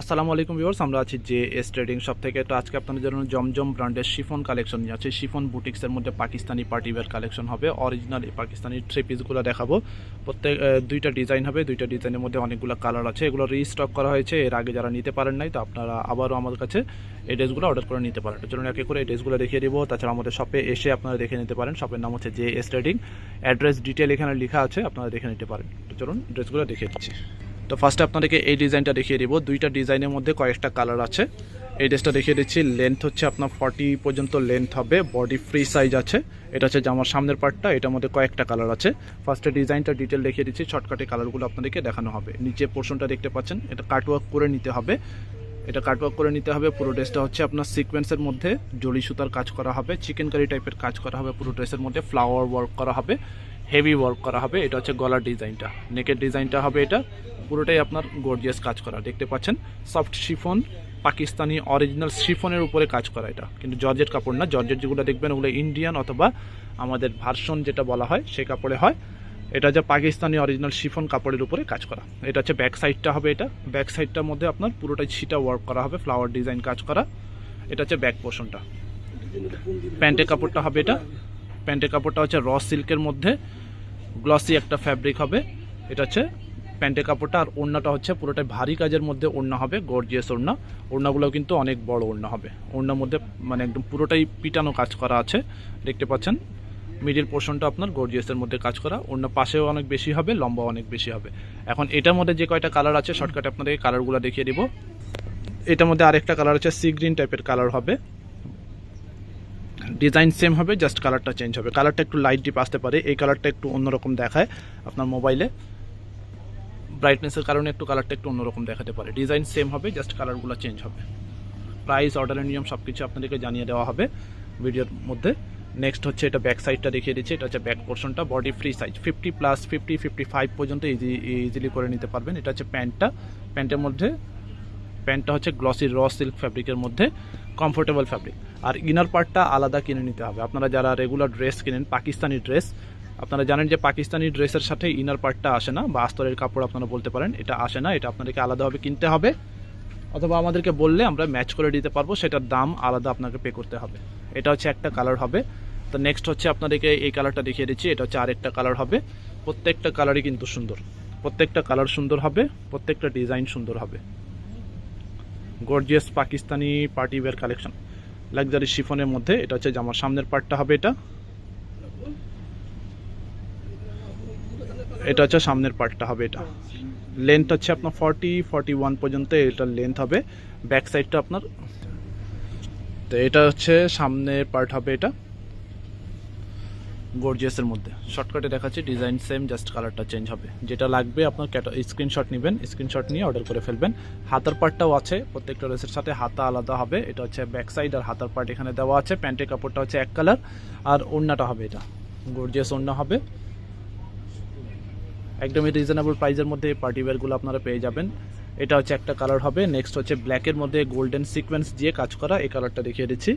আসসালামু আলাইকুম ভিউয়ার্স, আমরা আছি যে এস ট্রেডিং শপ থেকে। তো আজকে আপনাদের জন্য জমজম ব্র্যান্ডের শিফন কালেকশন নিয়ে আছে শিফন বুটিক্সের মধ্যে পাকিস্তানি পার্টিওয়্যার কালেকশন হবে। অরিজিনাল পাকিস্তানি থ্রি পিসগুলো দেখাবো। প্রত্যেক দুইটা ডিজাইন হবে। দুইটা ডিজাইনের মধ্যে অনেকগুলো কালার আছে। এগুলো রিস্টক করা হয়েছে। এর আগে যারা নিতে পারেন নাই, তো আপনারা আবারও আমাদের কাছে এই ড্রেসগুলো অর্ডার করে নিতে পারেন। চলুন একে করে এই ড্রেসগুলো দেখিয়ে দিব। তাছাড়া আমাদের শপে এসে আপনারা দেখে নিতে পারেন। শপের নাম হচ্ছে J S trading. Address detail এখানে লেখা আছে, আপনারা দেখে নিতে পারেন। তো চলুন ড্রেসগুলো দেখিয়ে দিচ্ছি। তো ফার্স্টে আপনাদেরকে এই ডিজাইনটা দেখিয়ে দিব। দুইটা ডিজাইনের মধ্যে কয়েকটা কালার আছে। এই ড্রেসটা দেখিয়ে দিচ্ছি। লেন্থ হচ্ছে আপনার ফর্টি পর্যন্ত লেন্থ হবে। বডি ফ্রি সাইজ আছে। এটা হচ্ছে জামার সামনের পার্টটা এটার মধ্যে কয়েকটা কালার আছে। ফার্স্টে ডিজাইনটা ডিটেল দেখিয়ে দিচ্ছি। শর্টকাটে কালারগুলো আপনাদেরকে দেখানো হবে। নিচে পোর্শনটা দেখতে পাচ্ছেন। এটা কাটওয়ার্ক করে নিতে হবে। এটা কাটওয়ার্ক করে নিতে হবে। পুরো ড্রেসটা হচ্ছে আপনার সিকোয়েন্সের মধ্যে জড়ি সুতার কাজ করা হবে। চিকেন কারি টাইপের কাজ করা হবে। পুরো ড্রেসের মধ্যে ফ্লাওয়ার ওয়ার্ক করা হবে। হেভি ওয়ার্ক করা হবে। এটা হচ্ছে গলার ডিজাইনটা নেকের ডিজাইনটা হবে এটা। পুরোটাই আপনার গর্জিয়াস কাজ করা। দেখতে পাচ্ছেন সফট শিফন পাকিস্তানি অরিজিনাল শিফনের উপরে কাজ করা এটা। কিন্তু জর্জেট কাপড় না জর্জেট যেগুলো দেখবেন ওগুলো ইন্ডিয়ান অথবা আমাদের ভার্সন যেটা বলা হয়, সেই কাপড়ে হয়। এটা যে পাকিস্তানি অরিজিনাল শিফন কাপড়ের উপরে কাজ করা। এটা হচ্ছে ব্যাক সাইডটা হবে এটা। ব্যাক সাইডটার মধ্যে আপনার পুরোটাই ছিটা ওয়ার্ক করা হবে ফ্লাওয়ার ডিজাইন কাজ করা। এটা হচ্ছে ব্যাক পোর্শনটা প্যান্টের কাপড়টা হবে এটা। প্যান্টের কাপড়টা হচ্ছে র সিল্কের মধ্যে। গ্লসি একটা ফ্যাব্রিক হবে। এটা হচ্ছে প্যান্টের কাপড়টা আর ওড়নাটা হচ্ছে পুরোটাই ভারী কাজের মধ্যে ওড়না হবে গর্জিয়াস ওড়না। ওড়নাগুলো কিন্তু অনেক বড় ওড়না হবে। ওড়নার মধ্যে মানে একদম পুরোটাই পিটানো কাজ করা আছে, দেখতে পাচ্ছেন? মিডিল পোর্শনটা আপনার গর্জিয়াসের মধ্যে কাজ করা। অন্য পাশেও অনেক বেশি হবে লম্বা অনেক বেশি হবে। এখন এটার মধ্যে যে কয়টা কালার আছে শর্টকাটে আপনাদের কালারগুলো দেখিয়ে দিব। এটার মধ্যে আরেকটা কালার আছে সি গ্রিন টাইপের কালার হবে। ডিজাইন সেম হবে জাস্ট কালারটা চেঞ্জ হবে। কালারটা একটু লাইট ডিপ আসতে পারে। এই কালারটা একটু অন্যরকম দেখায় আপনার মোবাইলে ব্রাইটনেসের কারণে একটু কালারটা একটু অন্যরকম দেখাতে পারে। ডিজাইন সেম হবে জাস্ট কালারগুলো চেঞ্জ হবে। প্রাইস অর্ডারের নিয়ম সব কিছু আপনাদেরকে জানিয়ে দেওয়া হবে ভিডিওর মধ্যে। নেক্সট হচ্ছে এটা ব্যাক সাইডটা দেখিয়ে দিচ্ছি, এটা হচ্ছে ব্যাক পোর্শনটা body free size fifty plus fifty fifty five পর্যন্ত ইজি ইজিলি করে নিতে পারবেন। এটা হচ্ছে প্যান্টটা। প্যান্টের মধ্যে, প্যান্টটা হচ্ছে গ্লসি র সিল্ক ফ্যাব্রিকের মধ্যে কমফোর্টেবল ফ্যাব্রিক আর ইনার পার্টটা আলাদা কিনে নিতে হবে। আপনারা যারা রেগুলার ড্রেস কিনেন, পাকিস্তানি ড্রেস আপনারা জানেন যে পাকিস্তানি ড্রেসের সাথে ইনার পার্টটা আসে না, বা আস্তরের কাপড় আপনারা বলতে পারেন, এটা আসে না, এটা আপনাদেরকে আলাদাভাবে কিনতে হবে, অথবা আমাদেরকে বললে আমরা ম্যাচ করে দিতে পারব, সেটার দাম আলাদা আপনাকে পে করতে হবে। এটা হচ্ছে একটা কালার হবে। তো নেক্সট হচ্ছে আপনাদেরকে এই কালারটা দেখিয়ে দিচ্ছি, এটা হচ্ছে আরেকটা কালার হবে। প্রত্যেকটা কালারই কিন্তু সুন্দর। প্রত্যেকটা কালার সুন্দর হবে, প্রত্যেকটা ডিজাইন সুন্দর হবে। Gorgeous Pakistani party wear collection luxury শিফনের মধ্যে, এটা হচ্ছে জামার সামনের পার্টটা হবে এটা। এটা হচ্ছে সামনের পার্টটা হবে এটা। লেন্থ হচ্ছে আপনার ফর্টি ফর্টি ওয়ান পর্যন্ত এটার লেন্থ হবে। ব্যাক সাইডটা আপনার, তো এটা হচ্ছে সামনের পার্ট হবে এটা। গর্জিয়াসের মধ্যে। শর্টকাটে দেখাচ্ছি ডিজাইন সেম জাস্ট কালারটা চেঞ্জ হবে। যেটা লাগবে আপনার স্ক্রিনশট নেবেন স্ক্রিনশট নিয়ে অর্ডার করে ফেলবেন। হাতার পার্টটাও আছে, প্রত্যেকটা ড্রেসের সাথে হাতা আলাদা হবে। এটা হচ্ছে ব্যাক সাইড আর হাতার পার্ট এখানে দেওয়া আছে। প্যান্টের কাপড়টা হচ্ছে এক কালার আর ওড়নাটা হবে এটা। গর্জিয়াস ওড়না হবে। একদমই রিজনেবল প্রাইসের মধ্যে পার্টি ওয়্যারগুলো আপনারা পেয়ে যাবেন। এটা হচ্ছে একটা কালার হবে নেক্সট হচ্ছে ব্ল্যাকের মধ্যে গোল্ডেন সিকোয়েন্স দিয়ে কাজ করা, এই কালারটা দেখিয়ে দিচ্ছি।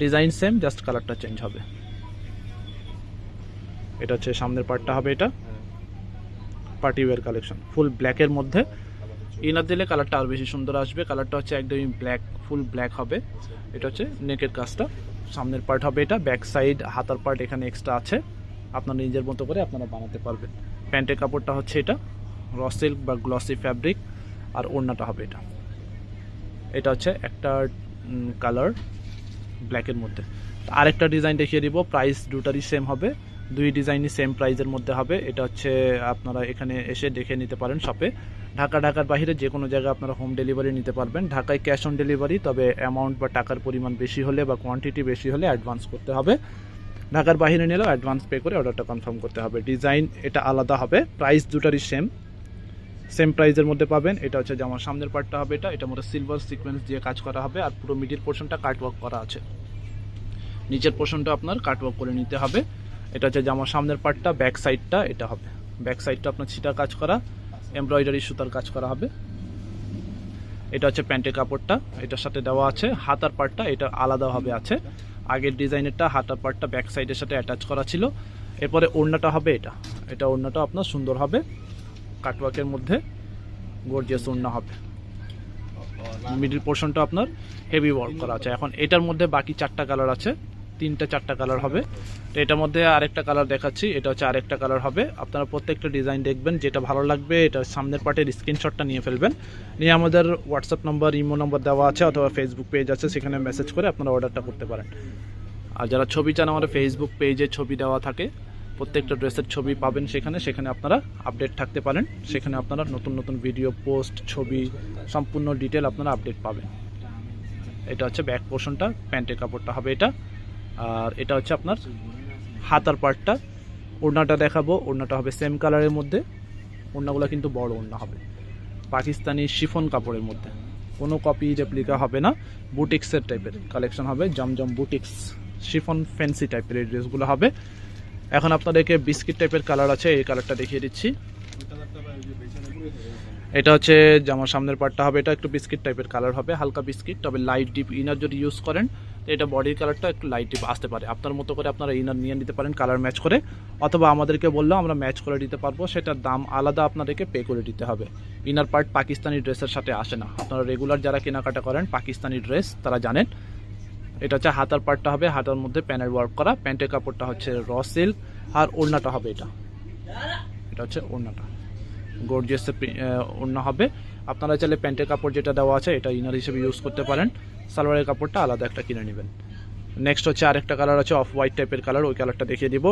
ডিজাইন সেম জাস্ট কালারটা চেঞ্জ হবে। এটা হচ্ছে সামনের পার্টটা হবে এটা। পার্টি ওয়্যার কালেকশন ফুল ব্ল্যাকের মধ্যে। ইনার দিলে কালারটা আরও বেশি সুন্দর আসবে। কালারটা হচ্ছে একদমই ব্ল্যাক ফুল ব্ল্যাক হবে। এটা হচ্ছে নেকের কাজটা। সামনের পার্ট হবে এটা ব্যাক সাইড হাতার পার্ট এখানে এক্সট্রা আছে। আপনার নিজের মতো করে আপনারা বানাতে পারবেন। প্যান্টের কাপড়টা হচ্ছে এটা র সিল্ক বা গ্লসি ফ্যাব্রিক আর ওড়নাটা হবে এটা। এটা হচ্ছে একটা কালার ব্ল্যাকের মধ্যে। আরেকটা ডিজাইন দেখিয়ে দিব প্রাইস দুটারই সেম হবে, দুই ডিজাইনই সেম প্রাইজের মধ্যে হবে। এটা হচ্ছে আপনারা এখানে এসে দেখে নিতে পারেন শপে ঢাকা, ঢাকার বাইরে যে কোনো জায়গায় আপনারা হোম ডেলিভারি নিতে পারবেন। ঢাকায় ক্যাশ অন ডেলিভারি তবে অ্যামাউন্ট বা টাকার পরিমাণ বেশি হলে বা কোয়ান্টিটি বেশি হলে অ্যাডভান্স করতে হবে। ঢাকার বাইরে নিলেও অ্যাডভান্স পে করে অর্ডারটা কনফার্ম করতে হবে। ডিজাইন এটা আলাদা হবে প্রাইস দুটারই সেম সেম প্রাইজের মধ্যে পাবেন, এটা হচ্ছে জামার সামনের পার্টটা হবে, এটা, এটার মধ্যে সিলভার সিকোয়েন্স দিয়ে কাজ করা হবে, আর পুরো মিডিল পোর্শনটা কাটওয়ার্ক করা আছে। নিচের পোর্শনটা আপনার কাটওয়ার্ক করে নিতে হবে। এটা হচ্ছে জামার সামনের পার্টটা ব্যাক সাইডটা এটা হবে। ব্যাক সাইডটা আপনার ছিটা কাজ করা এমব্রয়ডারি সুতার কাজ করা হবে। এটা হচ্ছে প্যান্টের কাপড়টা, এটার সাথে দেওয়া আছে। হাতার পার্টটা এটা আলাদাভাবে আছে। আগের ডিজাইনেরটা হাতা পার্টটা ব্যাক সাইডের সাথে অ্যাটাচ করা ছিল। এরপরে ওড়নাটা হবে এটা। এটা ওড়নাটা আপনার সুন্দর হবে। কাটওয়ার্কের মধ্যে গর্জিয়াস ওড়না হবে। মিডিল পোর্শনটা আপনার হেভি ওয়ার্ক করা আছে। এখন এটার মধ্যে বাকি চারটা কালার আছে। তিনটা, চারটা কালার হবে। তো এটার মধ্যে আরেকটা কালার দেখাচ্ছি, এটা হচ্ছে আরেকটা কালার হবে। আপনারা প্রত্যেকটা ডিজাইন দেখবেন, যেটা ভালো লাগবে, এটা সামনের পার্টের স্ক্রিনশটটা নিয়ে ফেলবেন। নিয়ে আমাদের হোয়াটসঅ্যাপ নম্বর ইমো নম্বর দেওয়া আছে অথবা ফেসবুক পেজ আছে, সেখানে মেসেজ করে আপনারা অর্ডারটা করতে পারেন। আর যারা ছবি চান, আমাদের ফেসবুক পেজে ছবি দেওয়া থাকে। প্রত্যেকটা ড্রেসের ছবি পাবেন সেখানে সেখানে আপনারা আপডেট থাকতে পারেন। সেখানে আপনারা নতুন নতুন ভিডিও পোস্ট ছবি, সম্পূর্ণ ডিটেল আপনারা আপডেট পাবেন। এটা হচ্ছে ব্যাক পোর্শনটা প্যান্টের কাপড়টা হবে এটা। আর এটা হচ্ছে আপনার হাতার পার্টটা ওড়নাটা দেখাবো। ওড়নাটা হবে সেম কালারের মধ্যে। ওড়নাগুলো কিন্তু বড় ওড়না হবে। পাকিস্তানি শিফন কাপড়ের মধ্যে। কোনো কপি রেপ্লিকা হবে না। বুটিক্সের টাইপের কালেকশন হবে। জমজম বুটিক্স শিফন ফ্যান্সি টাইপের এই ড্রেসগুলো হবে। এখন আপনাদেরকে বিস্কিট টাইপের কালার আছে। এই কালারটা দেখিয়ে দিচ্ছি। এটা হচ্ছে জামার সামনের পার্টটা হবে। এটা একটু বিস্কিট টাইপের কালার হবে। হালকা বিস্কিট তবে লাইট ডিপ ইনার যদি ইউজ করেন এটা বডির কালারটা একটু লাইটে আসতে পারে। আপনার মতো করে আপনারা ইনার নিয়ে নিতে পারেন কালার ম্যাচ করে। অথবা আমাদেরকে বললেও আমরা ম্যাচ করে দিতে পারব, সেটার দাম আলাদা আপনাদেরকে পে করে দিতে হবে। ইনার পার্ট পাকিস্তানি ড্রেসের সাথে আসে না। আপনারা রেগুলার যারা কেনাকাটা করেন, পাকিস্তানি ড্রেস তারা জানেন। এটা হচ্ছে হাতার পার্টটা হবে, হাতার মধ্যে প্যানের ওয়ার্ক করা। প্যান্টের কাপড়টা হচ্ছে র সিল্ক আর ওড়নাটা হবে এটা। এটা হচ্ছে ওড়নাটা। গর্জিয়াসের ওড়না হবে। আপনারা চাইলে প্যান্টের কাপড় যেটা দেওয়া আছে, এটা ইনার হিসেবে ইউজ করতে পারেন। সালোয়ারের কাপড়টা আলাদা একটা কিনে নেবেন। নেক্সট হচ্ছে আরেকটা কালার আছে অফ হোয়াইট টাইপের কালার ওই কালারটা দেখিয়ে দিব।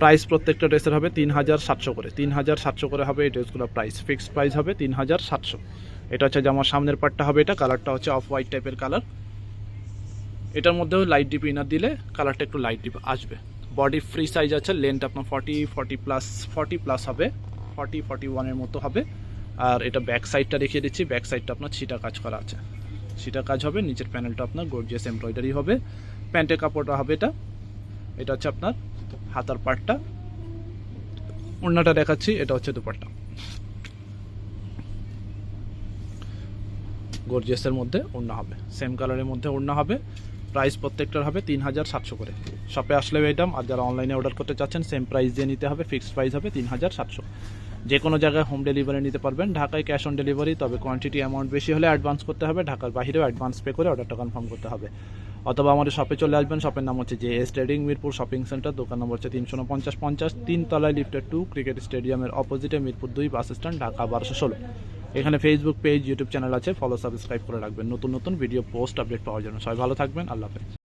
প্রাইস প্রত্যেকটা ড্রেসের হবে তিন হাজার সাতশো করে। তিন হাজার সাতশো করে হবে এই ড্রেসগুলো প্রাইস ফিক্সড প্রাইস হবে তিন হাজার সাতশো। এটা হচ্ছে জামার সামনের পার্টটা হবে এটা কালারটা হচ্ছে অফ হোয়াইট টাইপের কালার এটার মধ্যেও লাইট ডিপ ইনার দিলে কালারটা একটু লাইট ডিপ আসবে। বডি ফ্রি সাইজ আছে লেন্থ আপনার forty forty plus forty plus হবে। ফর্টি ফর্টি ওয়ানের মতো হবে। আর এটা ব্যাক সাইডটা দেখিয়ে দিচ্ছি। ব্যাক সাইডটা আপনার ছিটা কাজ করা আছে। ছিটা কাজ হবে, নিচের প্যানেলটা আপনার গর্জিয়াস এমব্রয়ডারি হবে। প্যান্টের কাপড়টা হবে এটা। এটা হচ্ছে আপনার হাতার পার্টটা ওড়নাটা দেখাচ্ছি, এটা হচ্ছে দুপাট্টা। গর্জিয়াসের মধ্যে ওড়না হবে। সেম কালারের মধ্যে ওড়না হবে। প্রাইস প্রত্যেকটার হবে তিন হাজার সাতশো করে। শপে আসলে এইটাম আর যারা অনলাইনে অর্ডার করতে চাচ্ছেন সেম প্রাইস দিয়ে নিতে হবে। ফিক্সড প্রাইস হবে তিন হাজার সাতশো। যে কোনো জায়গায় হোম ডেলিভারি নিতে পারবেন। ঢাকায় ক্যাশ অন ডেলিভারি তবে কোয়ান্টিটি অ্যামাউন্ট বেশি হলে অ্যাডভান্স করতে হবে। ঢাকার বাইরেও অ্যাডভান্স পে করে অর্ডারটা কনফার্ম করতে হবে। অথবা আমাদের শপে চলে আসবেন। শপের নাম হচ্ছে J S trading Mirpur shopping centre দোকান নম্বর হচ্ছে তিনশো পঞ্চাশ পঞ্চাশ তিন তলায় লিফটের টু ক্রিকেট স্টেডিয়ামের অপোজিটে মিরপুর দুই বাস স্ট্যান্ড ঢাকা বারোশো ষোলো। এখানে ফেসবুক পেজ ইউটিউব চ্যানেল আছে। ফলো সাবস্ক্রাইব করে রাখবেন। নতুন নতুন ভিডিও পোস্ট আপডেট পাওয়ার জন্য। সবাই ভালো থাকবেন। আল্লাহ হাফেজ।